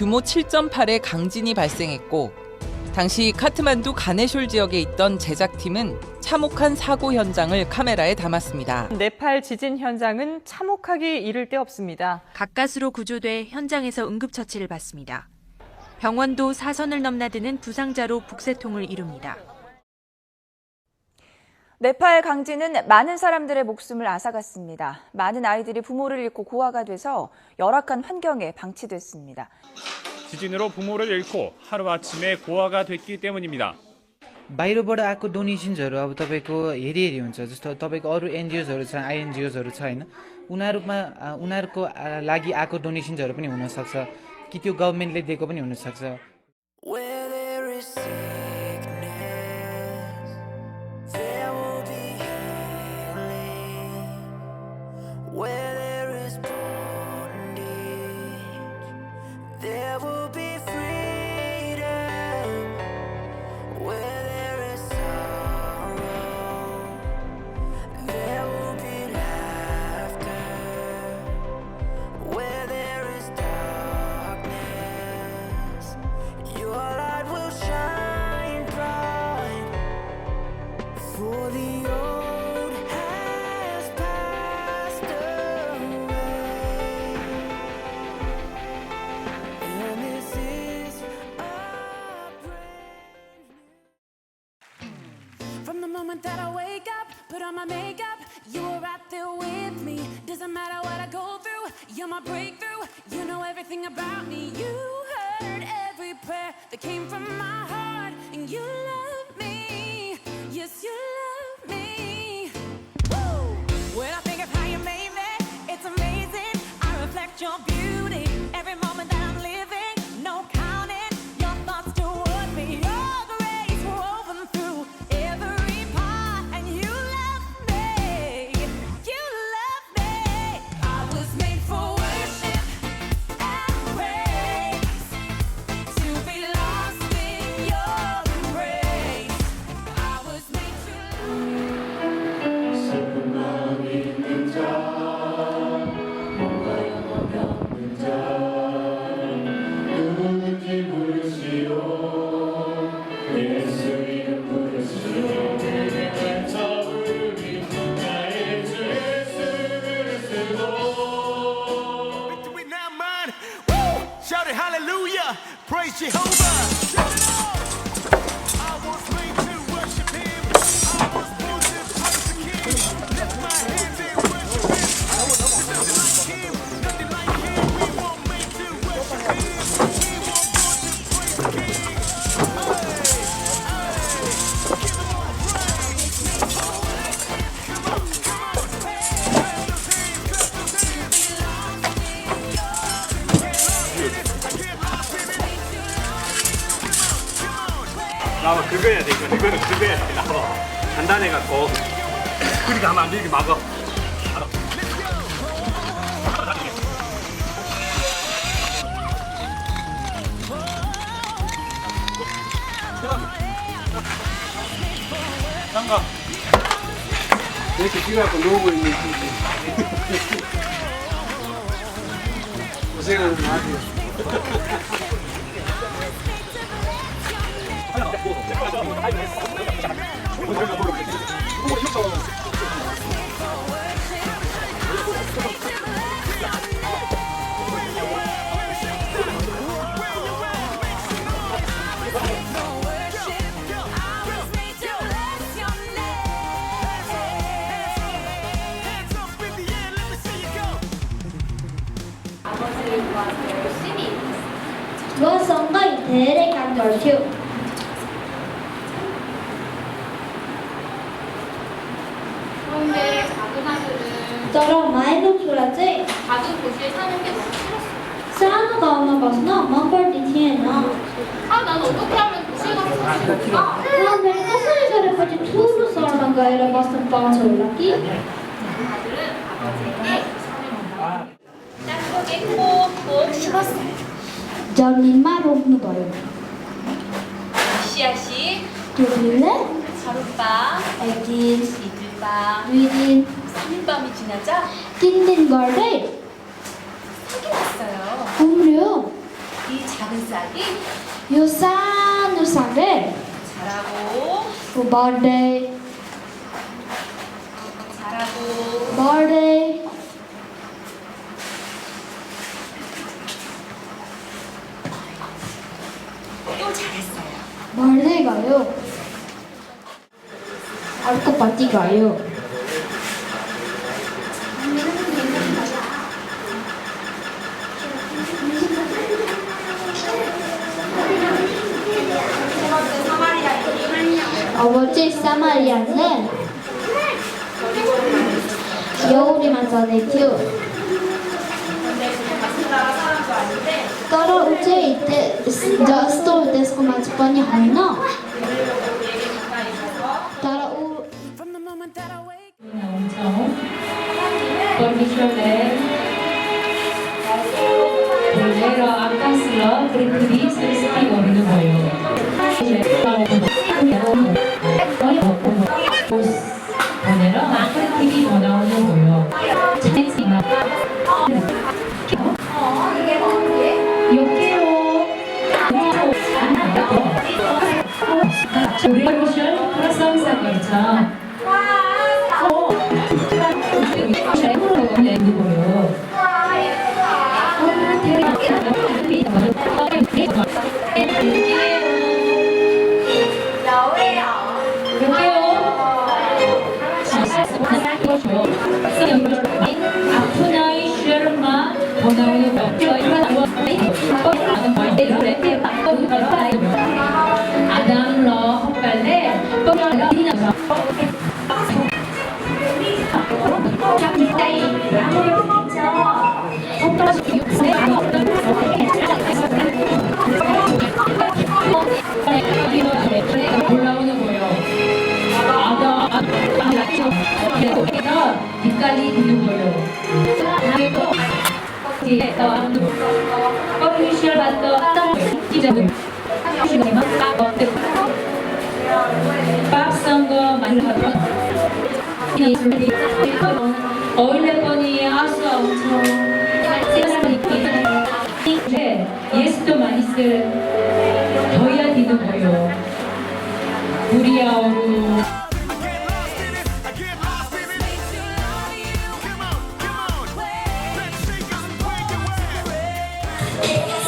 규모 7.8의 강진이 발생했고 당시 카트만두 가네숄 지역에 있던 제작팀은 참혹한 사고 현장을 카메라에 담았습니다. 네팔 지진 현장은 참혹하기 이를 데 없습니다. 가까스로 구조돼 현장에서 응급처치를 받습니다. 병원도 사선을 넘나드는 부상자로 북새통을 이룹니다. 네팔 강진은 많은 사람들의 목숨을 앗아갔습니다. 많은 아이들이 부모를 잃고 고아가 돼서 열악한 환경에 방치됐습니다. 지진으로 부모를 잃고 하루아침에 고아가 됐기 때문입니다. बाहिरबाट आएको डोनेसन्सहरू अब तपाईँको हेरी हेरी हुन्छ जस्तो तपाईँको अरू एनजिओजहरू छ आइएनजिओजहरू छ होइन उनीहरूमा आ, उनीहरूको आ, लागि आएको डोनेसन्सहरू पनि हुनसक्छ कि त्यो गभर्मेन्टले दिएको पनि हुनसक्छ 나와 긁어야 돼 이거. 이거는 긁어야 돼. 나와. 간단해갖고. 그리고 하면 안 돼, 이렇게 막어. 장갑 이렇게 뛰갖고 놀고 있는. 고생하는 거아 니야. 주어성과 봤나? 만발 디티에나. 아, 난 어떻게 하면 도시락을 사줄까? 아, 그런데 뜻을 잘해보지 투로 썰랑가 이래봤을 빠져 올라기? 아들은 아버지에게 땅속에 꼭꼭 식었어요. 저는 말 없는 거예요. 시아씨. 둘레. 하룻밤. 애진. 이틀밤. 위진. 3일밤이 지나자. 띵띵 거를. 있어요. 국물요? 이 작은 싹이 요산요산데 자라고 머리 자라고 머리 또 잘했어요. 머리가요? 알것 같이 가요. 아버지 사마리아는 여울이만 전해줘. 떨어져 있대, 저 스토리 데스크 마치번이 한나. 따라오. 엄청 걸미쇼에 원래로 아까슬러 그리들이 스스키 거리는 거예요. 아 어울릴 거니 아수 엄청 있긴 예수도 많이 쓸 더야 되는 거요 우리야오루 Get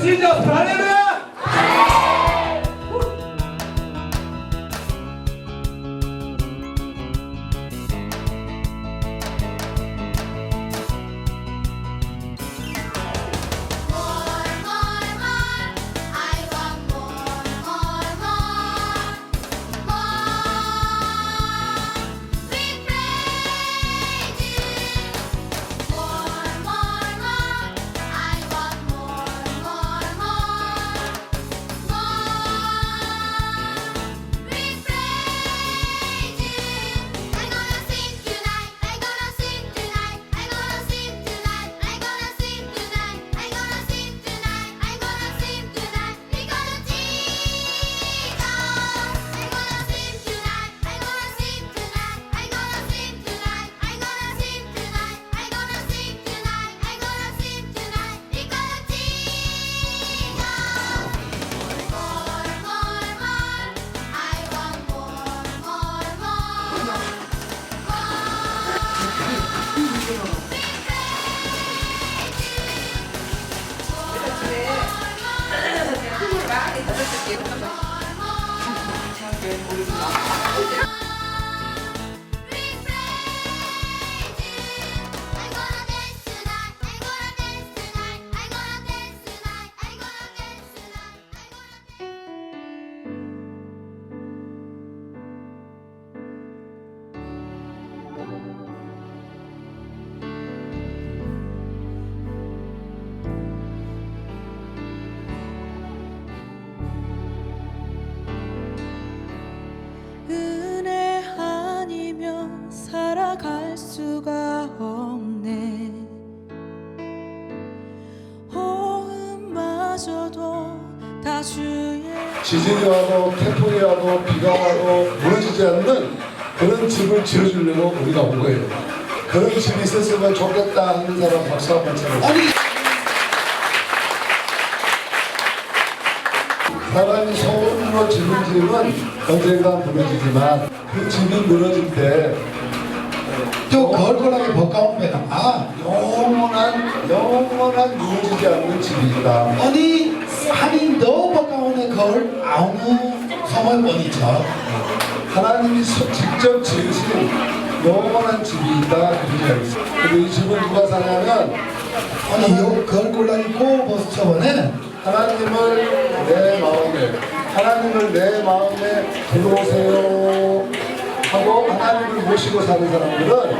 口じれる。 지진이 와도 태풍이 와도 비가 와도 무너지지 않는 그런 집을 지어주려고 우리가 온 거예요. 그런 집이 있었으면 좋겠다 하는 사람 박수 한번 쳐주세요. 사람이 손으로 지은 집은 언젠가 무너지지만 그 집이 무너질 때 또 걸걸하게 버까우면 아 영원한 영원한 무너지지 않는 집이 있다. 아니 산이 너무 가까운데 그걸 아무 성을 못 잊어 하나님이 소- 직접 지으신 영원한 집이 있다. 그렇게 이 집은 누가 사냐면 아니 요 벌써 저번에 하나님을 내 마음에 하나님을 내 마음에 들어오세요 하고 하나님을 모시고 사는 사람들은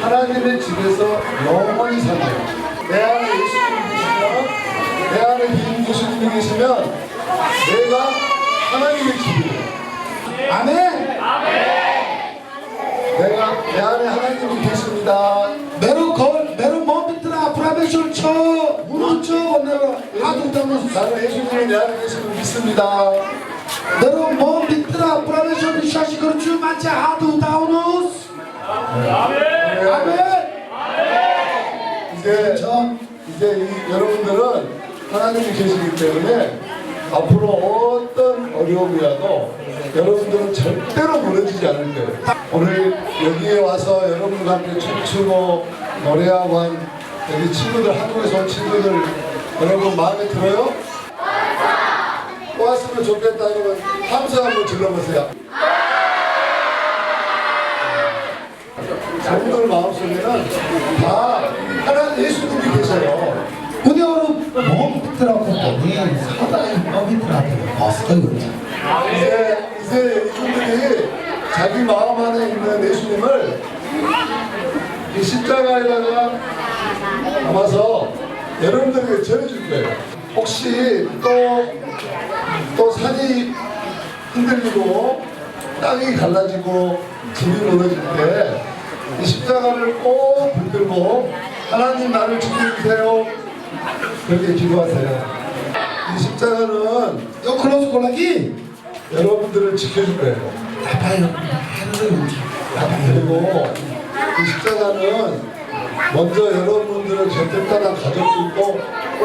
하나님의 집에서 영원히 살아요. 내 안에 예수님이 계시면 내 안에 빈 예수님이 계시면 내가 하나님의 집이에요. 아멘 내가 내 안에 하나님이 계십니다. 메로 걸 메로 몸비트라 프라베션 쳐 무너져 내가 하도 담아서 나는 예수님이 내 안에 계심을 믿습니다. 메로 몸비트 샤시 그렇지 많지 하도 다우누스 아멘 이제 전 이제 이, 여러분들은 하나님이 계시기 때문에 앞으로 어떤 어려움이라도 여러분들은 절대로 무너지지 않을 거예요. 오늘 여기에 와서 여러분과 함께 춤추고 노래하고 한 여기 친구들 한국에서 온 친구들 여러분 마음에 들어요? 왔으면 좋겠다 그러면 함성 한번 질러보세요. 여러분들 마음속에는 다 하나님 예수님이 계셔요. 오늘은 몸비트라 보더니 사다리 몸비트라한테 봤어 그렇지 이제 이제 이분들이 자기 마음 안에 있는 예수님을 이 십자가에다가 담아서 여러분들에게 전해줄 거예요. 혹시 또 또 산이 흔들리고 땅이 갈라지고 집이 때이 십자가를 꼭 붙들고 하나님 나를 지켜주세요. 그렇게 기도하세요. 이 십자가는 요 클로스 골라기 여러분들을 지켜줄 거예요. 해를 그리고 이 십자가는 먼저 여러분들을 곁에 따라 가족들도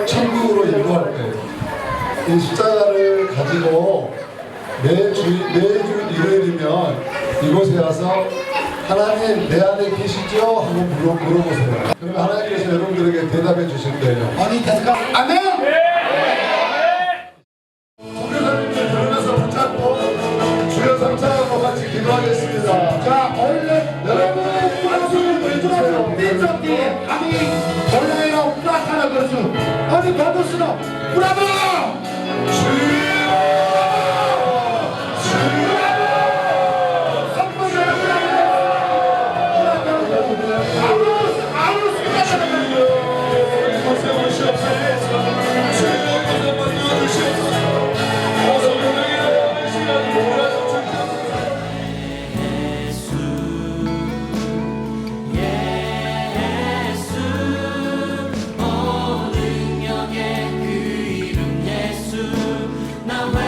천국으로 인도할 거예요. 이 십자가를 가지고 매주 매주 일요일이면 이곳에 와서 하나님 내 안에 계시죠? 하고 물어, 물어보세요. 그러면 하나님께서 여러분들에게 대답해 주실 거예요. 아니 대가 아멘 동료사님 Now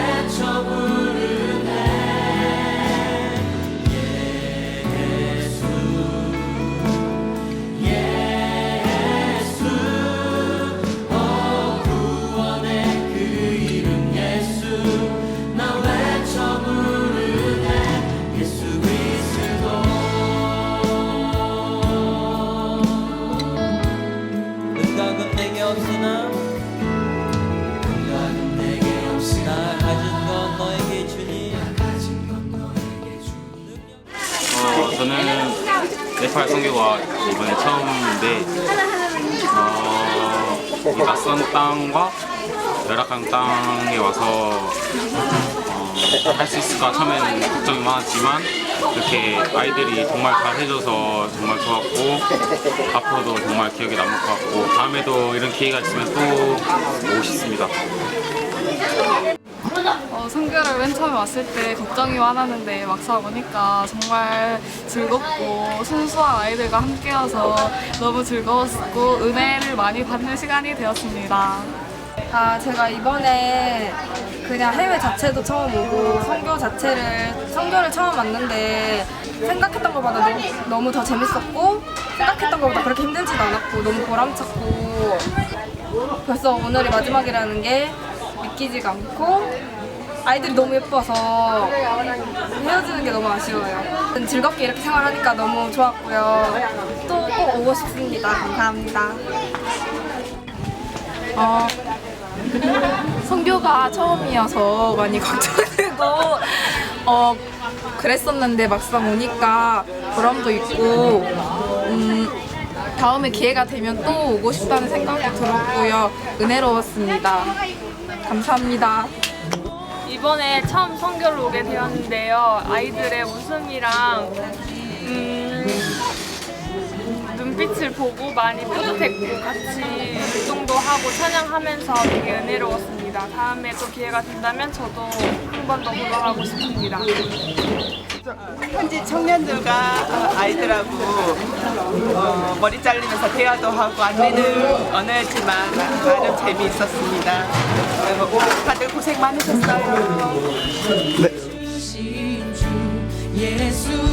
처음인데 어, 이 낯선 땅과 열악한 땅에 와서 어, 할 수 있을까 처음에는 걱정이 많았지만 이렇게 아이들이 정말 잘 해줘서 정말 좋았고 앞으로도 정말 기억에 남을 것 같고 다음에도 이런 기회가 있으면 또 오고 싶습니다. 어, 성교를 맨 처음에 왔을 때 걱정이 많았는데 막상 오니까 정말 즐겁고 순수한 아이들과 함께여서 너무 즐거웠고 은혜를 많이 받는 시간이 되었습니다. 아, 제가 이번에 그냥 해외 자체도 처음 오고 선교 자체를 선교를 처음 왔는데 생각했던 것보다 너무, 너무 더 재밌었고 생각했던 것보다 그렇게 힘들지도 않았고 너무 보람찼고 벌써 오늘이 마지막이라는 게 믿기지가 않고 아이들이 너무 예뻐서 헤어지는 게 너무 아쉬워요. 즐겁게 이렇게 생활하니까 너무 좋았고요. 또 꼭 오고 싶습니다. 감사합니다. 어, 성교가 처음이어서 많이 걱정되고 어, 그랬었는데 막상 오니까 보람도 있고 음, 다음에 기회가 되면 또 오고 싶다는 생각이 들었고요. 은혜로웠습니다. 감사합니다. 이번에 처음 성교를 오게 되었는데요. 아이들의 웃음이랑 음, 눈빛을 보고 많이 뿌듯했고 같이 활동도 하고 찬양하면서 되게 은혜로웠습니다. 다음에 또 기회가 된다면 저도 한 번 더 보러 가고 싶습니다. 현지 청년들과 어, 아이들하고 어, 머리 잘리면서 대화도 하고 안내는 언어였지만 나름 재미있었습니다. 그리고 다들 고생 많으셨어요. 오직 예수